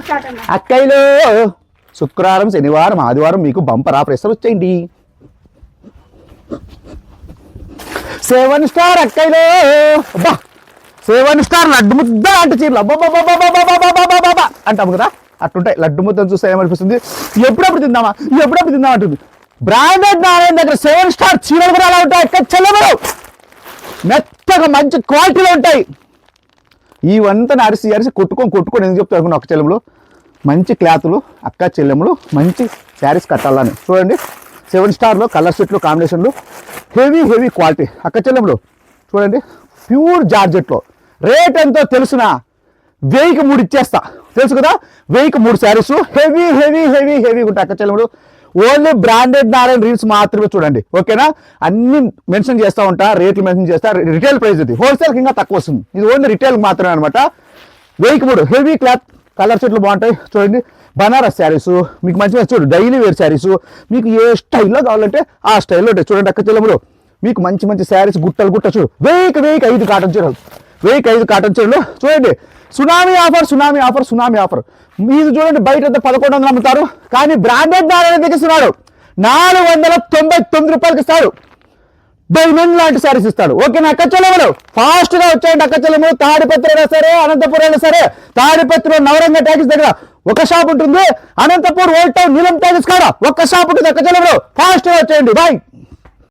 Start అక్కయ్యలో. శుక్రవారం శనివారం ఆదివారం మీకు బంపర్ ఆఫర్ వచ్చేయండి. సెవెన్ స్టార్ అక్కయ్యలో. అబ్బా! సెవెన్ స్టార్ లడ్డు ముద్ద అంటే చీరలు. అబ్బా అంటాము కదా? అట్లుంటాయి లడ్డు ముద్దని చూస్తే ఏమనిపిస్తుంది? ఎప్పుడప్పుడు తిందామా? ఎప్పుడప్పుడు తిందామా అంటుంది. బ్రాండెడ్ నారాయణ దగ్గర సెవెన్ స్టార్ చీరలు కూడా అలా ఉంటాయి. ఎక్కడ చెల్లెమరు మెత్తగా మంచి క్వాలిటీలో ఉంటాయి. ఇవంతా అరిసి అరిసి కొట్టుకొని కొట్టుకొని ఎందుకు చెప్తారు అనుకున్నా ఒక చెల్లెములు? మంచి క్లాతులు అక్క చెల్లెములు మంచి శారీస్ కట్టాలని. చూడండి సెవెన్ స్టార్లో కలర్ సెట్లు కాంబినేషన్లు. Heavy heavy quality. అక్క చెల్లెములు చూడండి ప్యూర్ జార్జెట్లో. రేట్ ఎంతో తెలుసునా వెయ్యికి మూడు ఇచ్చేస్తా. తెలుసు కదా? వెయ్యికి మూడు saris. Heavy heavy heavy heavy ఉంటాయి అక్క చెల్లెములు. ఓన్లీ బ్రాండెడ్ నారాయణ రీల్స్ మాత్రమే చూడండి. ఓకేనా? అన్ని మెన్షన్ చేస్తూ ఉంటా రేట్లు మెన్షన్ చేస్తా రిటైల్ ప్రైస్ ఇది. హోల్సేల్ ఇంకా తక్కువ వస్తుంది. ఇది ఓన్లీ రిటైల్ మాత్రమే అనమాట వెయ్యికి మూడు. హెవీ క్లాత్ కలర్ సెట్లు బాగుంటాయి. చూడండి. బనారస్ శారీస్. మీకు మంచి మంచి చూడు. Daily wear saris. మీకు ఏ స్టైల్లో కావాలంటే ఆ స్టైల్లో ఉంటాయి. చూడండి అక్క చెల్లెములు. మీకు మంచి మంచి శారీస్ గుట్టలు గుట్ట చూడు. వెయ్యికి వెయ్యికి ఐదు కాటన్ చీరలు. వెయ్యికి ఐదు కాటన్ చీరలు. చూడండి. Tsunami offer tsunami offer tsunami offer. మీరు చూడండి బయట పదకొండు వందలు అమ్ముతారు. కానీ బ్రాండెడ్ నారాయణ తెగిస్తున్నాడు నాలుగు వందల తొంభై తొమ్మిది రూపాయలకి ఇస్తాడు డైమండ్ లాంటి సారీస్ ఇస్తాడు ఓకే నా అక్కచెల్లెములు ఫాస్ట్గా వచ్చేయండి అక్కచెల్లెములు తాడిపత్రి అయినా సరే అనంతపురం అయినా సరే తాడిపత్రి నవరంగ ట్యాక్స్ దగ్గర ఒక షాప్ ఉంటుంది. Anantapur old town Neelam talkies కాడ ఒక్క షాప్ ఉంటుంది అక్కచెల్లెములు ఫాస్ట్గా వచ్చేయండి. బాయ్